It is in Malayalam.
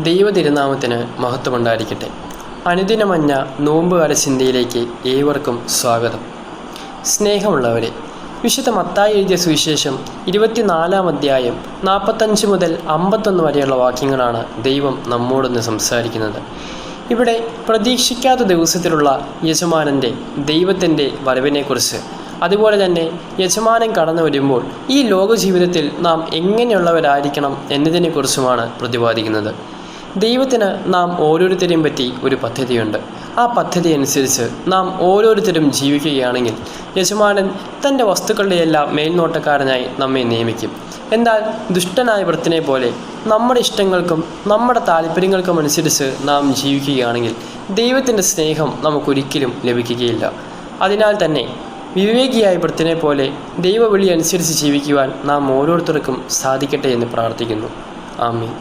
ദൈവ തിരുനാമത്തിന് മഹത്വമുണ്ടായിരിക്കട്ടെ. അനുദിനമഞ്ഞ നോമ്പുകാല ചിന്തയിലേക്ക് ഏവർക്കും സ്വാഗതം. സ്നേഹമുള്ളവരെ വിശുദ്ധ മത്തായി എഴുതിയ സുവിശേഷം ഇരുപത്തിനാലാം അധ്യായം നാൽപ്പത്തഞ്ച് മുതൽ അമ്പത്തൊന്ന് വരെയുള്ള വാക്യങ്ങളാണ് ദൈവം നമ്മോടൊന്ന് സംസാരിക്കുന്നത്. ഇവിടെ പ്രതീക്ഷിക്കാത്ത ദിവസത്തിലുള്ള യജമാനന്റെ ദൈവത്തിന്റെ വരവിനെക്കുറിച്ച്. അതുപോലെ തന്നെ യജമാനൻ കടന്നു വരുമ്പോൾ ഈ ലോക ജീവിതത്തിൽ നാം എങ്ങനെയുള്ളവരായിരിക്കണം എന്നതിനെക്കുറിച്ചുമാണ് പ്രതിപാദിക്കുന്നത്. ദൈവത്തിന് നാം ഓരോരുത്തരെയും പറ്റി ഒരു പദ്ധതിയുണ്ട്. ആ പദ്ധതി അനുസരിച്ച് നാം ഓരോരുത്തരും ജീവിക്കുകയാണെങ്കിൽ യജമാനൻ തന്റെ വസ്തുക്കളുടെ എല്ലാം മേൽനോട്ടക്കാരനായി നമ്മെ നിയമിക്കും. എന്നാൽ ദുഷ്ടനായ വൃത്തിനെ പോലെ നമ്മുടെ ഇഷ്ടങ്ങൾക്കും നമ്മുടെ താല്പര്യങ്ങൾക്കും അനുസരിച്ച് നാം ജീവിക്കുകയാണെങ്കിൽ ദൈവത്തിന്റെ സ്നേഹം നമുക്കൊരിക്കലും ലഭിക്കുകയില്ല. അതിനാൽ തന്നെ വിവേകിയായ വൃത്തിനെ പോലെ ദൈവവിളി അനുസരിച്ച് ജീവിക്കുവാൻ നാം ഓരോരുത്തർക്കും സാധിക്കട്ടെ എന്ന് പ്രാർത്ഥിക്കുന്നു. ആമീൻ.